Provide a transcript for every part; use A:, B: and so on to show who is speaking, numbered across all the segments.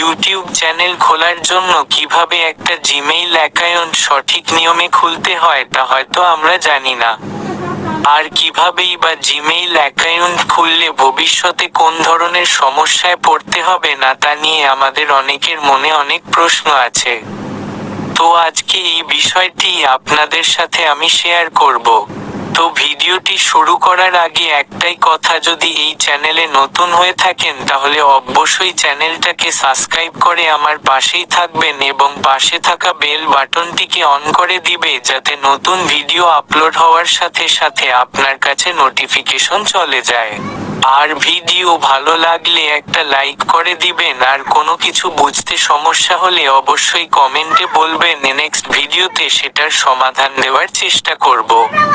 A: YouTube channel খোলার জন্য কীভাবে একটা জিমেইল অ্যাকাউন্ট সঠিক নিয়মে খুলতে হয় তা হয়তো আমরা জানি না। আর কিভাবেই বা জিমেইল অ্যাকাউন্ট খুললে ভবিষ্যতে কোন ধরনের সমস্যায় পড়তে হবে না তা নিয়ে আমাদের অনেকের মনে অনেক প্রশ্ন আছে। তো আজকে এই বিষয়টি আপনাদের সাথে আমি শেয়ার করব। তো ভিডিওটি শুরু করার আগে একটাই কথা, যদি এই চ্যানেলে নতুন হয়ে থাকেন, তাহলে অবশ্যই চ্যানেলটাকে সাবস্ক্রাইব করে আমার পাশেই থাকবেন এবং পাশে থাকা বেল বাটনটিকে অন করে দিবে, যাতে নতুন ভিডিও আপলোড হওয়ার সাথে সাথে আপনার কাছে নোটিফিকেশন চলে যায়। আর ভিডিও ভালো লাগলে একটা লাইক করে দিবেন, আর কোনো কিছু বুঝতে সমস্যা হলে অবশ্যই কমেন্টে বলবেন ভিডিওতে সেটার সমাধান দেওয়ার চেষ্টা করব।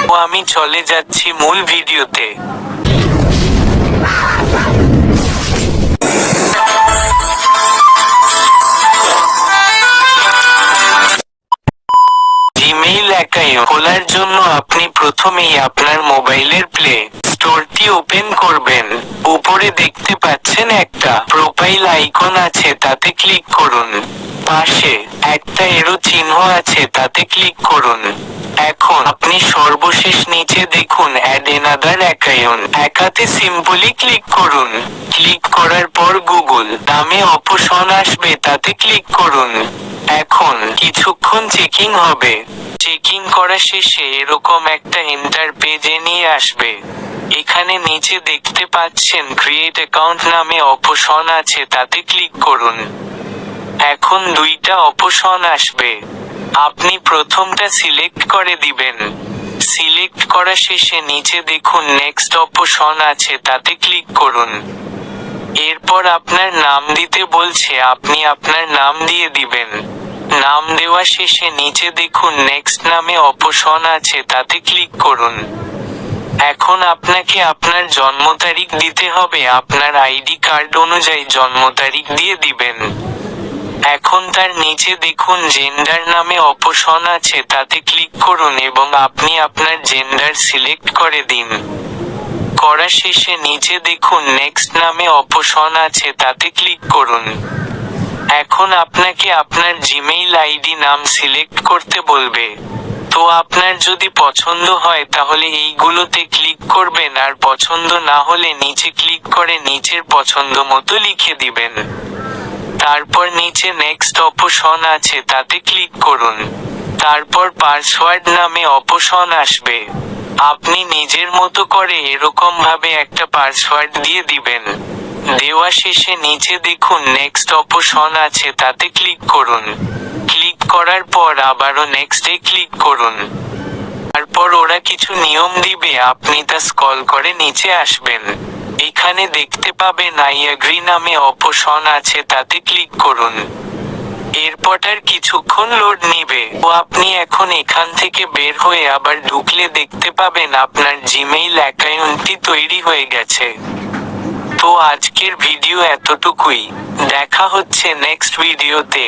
A: ও আমি চলে যাচ্ছি মূল ভিডিওতে। জিমেইল অ্যাকাউন্ট খোলার জন্য আপনি প্রথমেই আপনার মোবাইলের প্লে স্টোরটি ওপেন করবেন। উপরে দেখতে পাচ্ছেন একটা প্রোফাইল আইকন আছে, তাতে ক্লিক করুন। পাশে একটা এরো চিহ্ন আছে, তাতে ক্লিক করুন। এখন আপনি সর্বশেষ নিচে দেখুন অ্যাড এনাদার অ্যাকাউন্ট একাতে সিম্পলি ক্লিক করুন। ক্লিক করার পর গুগল নামে অপশন আসবে, তাতে ক্লিক করুন। এখন কিছুক্ষণ চেকিং হবে। চেকিং করা শেষে এরকম একটা এন্টার পেজে নিয়ে আসবে। এখানে নিচে দেখতে পাচ্ছেন ক্রিয়েট অ্যাকাউন্ট নামে অপশন আছে, তাতে ক্লিক করুন। এখন দুইটা অপশন আসবে। আপনি প্রথমটা সিলেক্ট করে দিবেন। সিলেক্ট করা শেষে নিচে দেখুন নেক্সট অপশন আছে, তাতে ক্লিক করুন। এরপর আপনার নাম দিতে বলছে, আপনি আপনার নাম দিয়ে দিবেন। নাম দেওয়া শেষে নিচে দেখুন নেক্সট নামে অপশন আছে, তাতে ক্লিক করুন। এখন আপনাকে আপনার জন্ম তারিখ দিতে হবে। আপনার আইডি কার্ড অনুযায়ী জন্ম তারিখ দিয়ে দিবেন। এখন তার নিচে দেখুন জেন্ডার নামে অপশন আছে, তাতে ক্লিক করুন এবং আপনি আপনার জেন্ডার সিলেক্ট করে দিন। করা শেষে নিচে দেখুন নেক্সট নামে অপশন আছে, তাতে ক্লিক করুন। এখন আপনাকে আপনার জিমেইল আইডি নাম সিলেক্ট করতে বলবে। তো আপনার যদি পছন্দ হয়, তাহলে এইগুলোতে ক্লিক করবেন আর পছন্দ না হলে নিচে ক্লিক করে নিচের পছন্দ মতো লিখে দিবেন। তারপর নিচে নেক্সট অপশন আছে, তাতে ক্লিক করুন। তারপর পাসওয়ার্ড নামে অপশন আসবে। আপনি নিজের মতো করে এরকম ভাবে একটা পাসওয়ার্ড দিয়ে দিবেন। দেওয়া শেষে নিচে দেখুন নেক্সট অপশন আছে, তাতে ক্লিক করুন। ক্লিক করার পর আবারও নেক্সটে ক্লিক করুন। তারপর ওরা কিছু নিয়ম দিবে, আপনি তা স্কল করে নিচে আসবেন। এখানে দেখতে পাবেন আই অ্যাগ্রি নামে অপশন আছে, তাতে ক্লিক করুন। এরপর কিছুক্ষণ লোড নিবে। ও আপনি এখন এখান থেকে বের হয়ে আবার ঢুকলে দেখতে পাবেন আপনার জিমেইল অ্যাকাউন্টটি তৈরি হয়ে গেছে। তো আজকের ভিডিও এতটুকুই। দেখা হচ্ছে নেক্সট ভিডিওতে।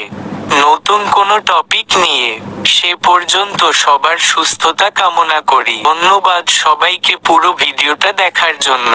A: নতুন কোনো টপিক নিয়ে। সে পর্যন্ত সবার সুস্থতা কামনা করি। ধন্যবাদ সবাইকে পুরো ভিডিওটা দেখার জন্য।